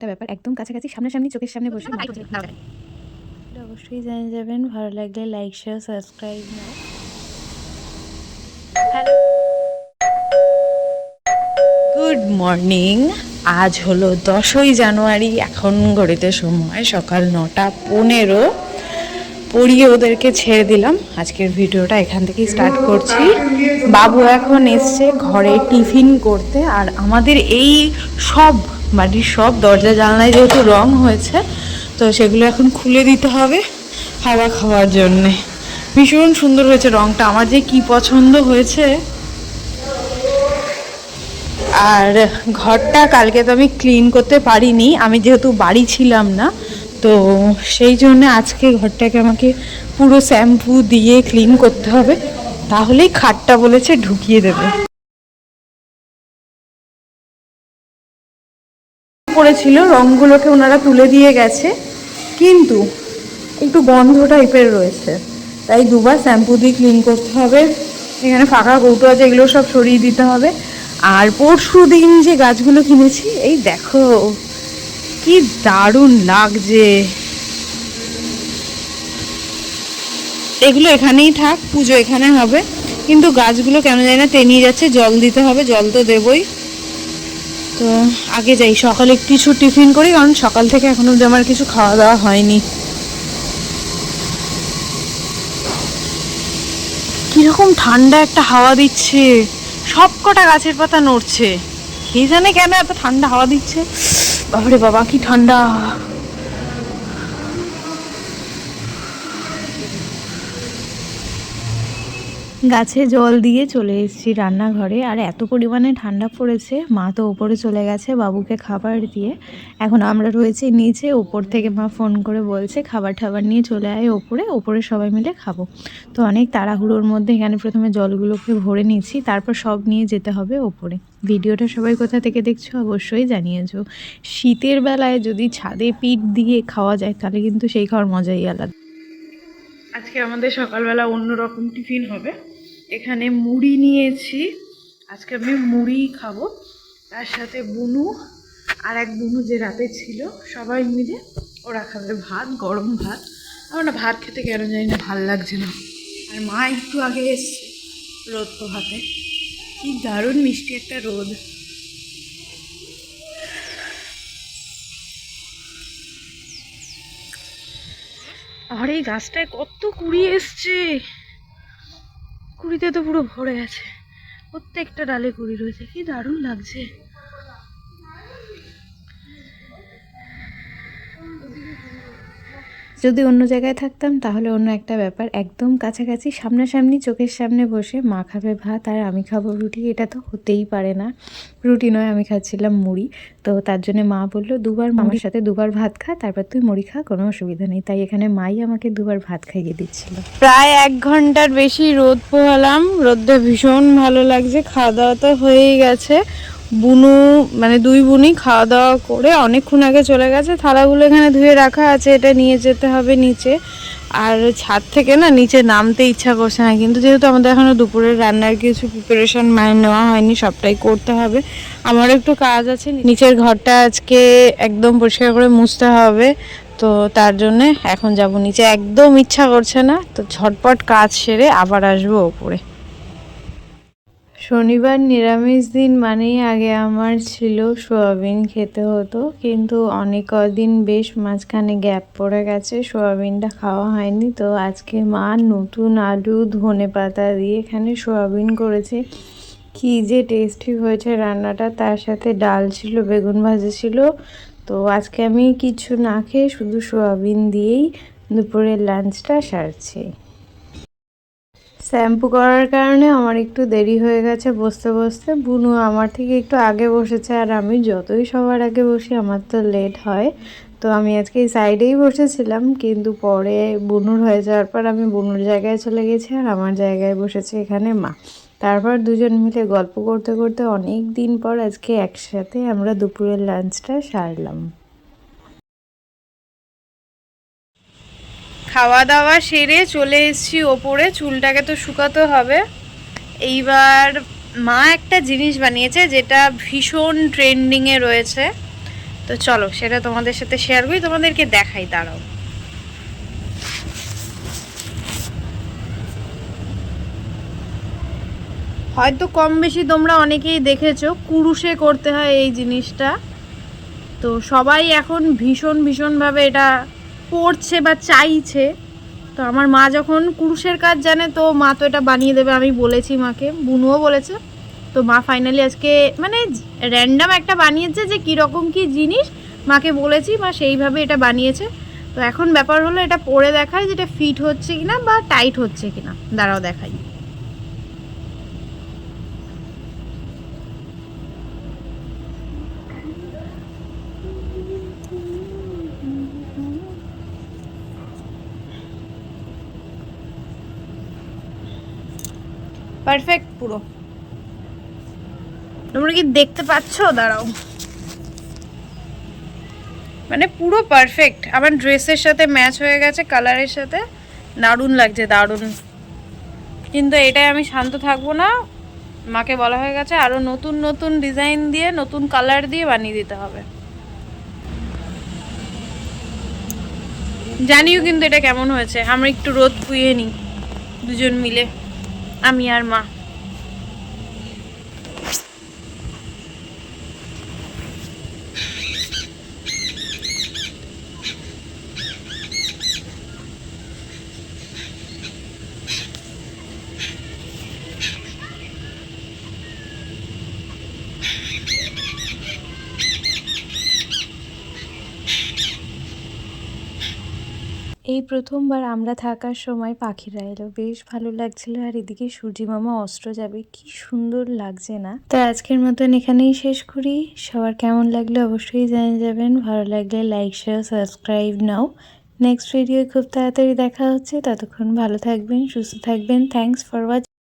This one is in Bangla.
একটা ব্যাপার একদম কাছাকাছি সামনাসামনি চোখের সামনে বসে অবশ্যই জানিয়ে যাবেন ভালো লাগলে like share subscribe good morning আজ হলো দশই জানুয়ারি এখন ঘড়িতে সময় সকাল নটা পনেরো। পড়িয়ে ওদেরকে ছেড়ে দিলাম। আজকের ভিডিওটা এখান থেকেই স্টার্ট করছি। বাবু এখন এসছে ঘরে টিফিন করতে আর আমাদের এই সব বাড়ির সব দরজা জানলায় যেহেতু রং হয়েছে, তো সেগুলো এখন খুলে দিতে হবে হাওয়া খাওয়ার জন্যে। ভীষণ সুন্দর হয়েছে রংটা, আমার যে কি পছন্দ হয়েছে। আর ঘরটা কালকে তো আমি ক্লিন করতে পারিনি, আমি যেহেতু বাড়ি ছিলাম না, তো সেই জন্য আজকে ঘরটাকে আমাকে পুরো শ্যাম্পু দিয়ে ক্লিন করতে হবে, তাহলেই খাটটা বলেছে ঢুকিয়ে দেবে। পড়েছিল রঙগুলোকে ওনারা তুলে দিয়ে গেছে। কিন্তু একটু গন্ধ টাইপের রয়েছে। তাই দুবার শ্যাম্পু দিয়ে ক্লিন করতে হবে। এখানে ফাঁকা কৌটো আছে, এগুলো সব সরিয়ে দিতে হবে। আর পরশু দিন যে গাছগুলো কিনেছি, এই দেখো, কি দারুণ লাগছে। এগুলো এখানেই থাক, পুজো এখানে হবে। কিন্তু গাছগুলো কেন জানি না টেনিয়ে যাচ্ছে, জল দিতে হবে, জল তো দেবই। তো আগে যাই, সকালে কিছু টিফিন করি, কারণ সকাল থেকে এখন অব্দি আমার কিছু খাওয়া দাওয়া হয়নি। কীরকম ঠান্ডা একটা হাওয়া দিচ্ছে। সব কটা গাছের পাতা নড়ছে। কে জানে কেন এত ঠান্ডা হাওয়া দিচ্ছে। বাবারে বাবা, কি ঠান্ডা। গাছে জল দিয়ে চলে এসেছি রান্নাঘরে। আর এত পরিমাণে ঠান্ডা পড়েছে, মা তো ওপরে চলে গেছে বাবুকে খাবার দিয়ে। এখন আমরা রয়েছি নিচে, ওপর থেকে মা ফোন করে বলছে, খাবার টাবার নিয়ে চলে আয় ওপরে ওপরে সবাই মিলে খাব। তো অনেক তাড়াহুড়োর মধ্যে এখানে প্রথমে জলগুলোকে ভরে নিচ্ছি, তারপর সব নিয়ে যেতে হবে ওপরে। ভিডিওটা সবাই কোথা থেকে দেখছ অবশ্যই জানিয়েছো। শীতের বেলায় যদি ছাদে পিঠ দিয়ে খাওয়া যায়, তাহলে কিন্তু সেই খাওয়ার মজাই আলাদা। আজকে আমাদের সকালবেলা অন্যরকম টিফিন হবে। এখানে মুড়ি নিয়েছি। আজকে আমি মুড়ি খাব। তার সাথে বুনু আর এক বুনু যে রাতে ছিল, সবাই মিলে ওরা খাবে ভাত, গরম ভাত। আমার না ভাত খেতে কেন জানি না, ভালো লাগছে না। আর মা একটু আগে এসছে রোদ তো হাতে কি দারুণ মিষ্টি একটা রোদ। আর এই গাছটায় কত কুড়ি এসছে। কুড়িতে তো পুরো ভরে আছে। প্রত্যেকটা ডালে কুড়ি রয়েছে। কি দারুণ লাগছে। যদি অন্য জায়গায় থাকতাম তাহলে অন্য একটা ব্যাপার। একদম কাছাকাছি সামনাসামনি চোখের সামনে বসে মা খাবে ভাত আর আমি খাব রুটি। এটা তো হতেই পারে না। রুটি নয় আমি খাচ্ছিলাম মুড়ি। তো তার জন্য মা বলল দুবার মামার সাথে দুবার ভাত খা তারপর তুই মুড়ি খা কোনো অসুবিধা নেই। তাই এখানে মাই আমাকে দুবার ভাত খাইয়ে দিচ্ছিল। প্রায় এক ঘণ্টার বেশি রোদ পোহালাম। রোদটা ভীষণ ভালো লাগছে খাওয়া দাওয়া তো হয়েই গেছে। বুনু মানে দুই বুনি খাওয়া দাওয়া করে অনেকক্ষণ আগে চলে গেছে। থালাগুলো এখানে ধুয়ে রাখা আছে, এটা নিয়ে যেতে হবে নিচে। আর ছাদ থেকে না নিচে নামতে ইচ্ছা করছে না, কিন্তু যেহেতু আমাদের এখনও দুপুরের রান্নার কিছু প্রিপারেশন মানে নেওয়া হয়নি, সবটাই করতে হবে। আমার একটু কাজ আছে, নিচের ঘরটা আজকে একদম পরিষ্কার করে মুছতে হবে, তো তার জন্যে এখন যাব নিচে। একদম ইচ্ছা করছে না, তো ঝটপট কাজ সেরে আবার আসব ওপরে। শনিবার নিরামিষ দিন মানেই আগে আমার ছিল সোয়াবিন খেতে হতো, কিন্তু অনেক কদিন বেশ মাঝখানে গ্যাপ পড়ে গেছে, সোয়াবিনটা খাওয়া হয়নি। তো আজকে মা নতুন আলু ধনে পাতা দিয়ে এখানে সোয়াবিন করেছে। কি যে টেস্টি হয়েছে রান্নাটা, তার সাথে ডাল ছিল, বেগুন ভাজা ছিল। তো আজকে আমি কিছু না খেয়ে শুধু সোয়াবিন দিয়েই দুপুরের লাঞ্চটা সারছি। শ্যাম্পু করার কারণে আমার একটু দেরি হয়ে গেছে বসতে বসতে। বুনু আমার থেকে একটু আগে বসেছে আর আমি যতই সবার আগে বসি আমার তো লেট হয়। তো আমি আজকে এই সাইডেই বসেছিলাম কিন্তু পরে বুনুর হয়ে যাওয়ার পর আমি বুনুর জায়গায় চলে গেছি আর আমার জায়গায় বসেছে এখানে মা। তারপর দুজন মিলে গল্প করতে করতে অনেক দিন পর আজকে একসাথে আমরা দুপুরের লাঞ্চটা সারলাম। খাওয়া দাওয়া সেরে চলে এসেছি ওপরে, চুলটাকে তো শুকাতে হবে। এইবার মা একটা জিনিস বানিয়েছে যেটা ভীষণ ট্রেন্ডিংয়ে রয়েছে। তো চলো, সেটা তোমাদের সাথে শেয়ার করি, তোমাদেরকে দেখাই, দাঁড়াও। হয়তো কম বেশি তোমরা অনেকেই দেখেছ, কুরুশে করতে হয় এই জিনিসটা। তো সবাই এখন ভীষণ ভীষণভাবে এটা পড়ছে বা চাইছে, তো আমার মা যখন কুরুষের কাজ জানে, তো মা তো এটা বানিয়ে দেবে, আমি বলেছি মাকে, বুনুও বলেছে। তো মা ফাইনালি আজকে মানে র্যান্ডাম একটা বানিয়েছে যে কীরকম কি জিনিস মাকে বলেছি, মা সেইভাবে এটা বানিয়েছে। তো এখন ব্যাপার হলো এটা পরে দেখায় যেটা ফিট হচ্ছে কিনা বা টাইট হচ্ছে কিনা। দাঁড়াও দেখাই। পারফেক্ট পুরো। তোমরা কি দেখতে পাচ্ছ? দাঁড়াও। মানে পুরো পারফেক্ট আমার ড্রেসের সাথে ম্যাচ হয়ে গেছে কালারের সাথে। দারুণ লাগছে, দারুণ। কিন্তু এটাই আমি শান্ত থাকব না। মাকে বলা হয়ে গেছে, আরও নতুন নতুন ডিজাইন দিয়ে, নতুন কালার দিয়ে বানিয়ে দিতে হবে। জানিও কিন্তু এটা কেমন হয়েছে। আমরা একটু রোদ পুয়ে নিই, দুজন মিলে। আমি আর মা এই প্রথমবার আমরা থাকার সময় পাখিরা এলো। বেশ ভালো লাগছিল আর এদিকে মামা অস্ত্র যাবে। কি সুন্দর লাগছে না? তো আজকের মতন এখানেই শেষ করি। সবার কেমন লাগল অবশ্যই জানিয়ে যাবেন। ভালো লাগলে লাইক শেয়ার সাবস্ক্রাইব নাও। নেক্সট ভিডিও খুব তাড়াতাড়ি দেখা হচ্ছে। ততক্ষণ ভালো থাকবেন, সুস্থ থাকবেন। Thanks for watch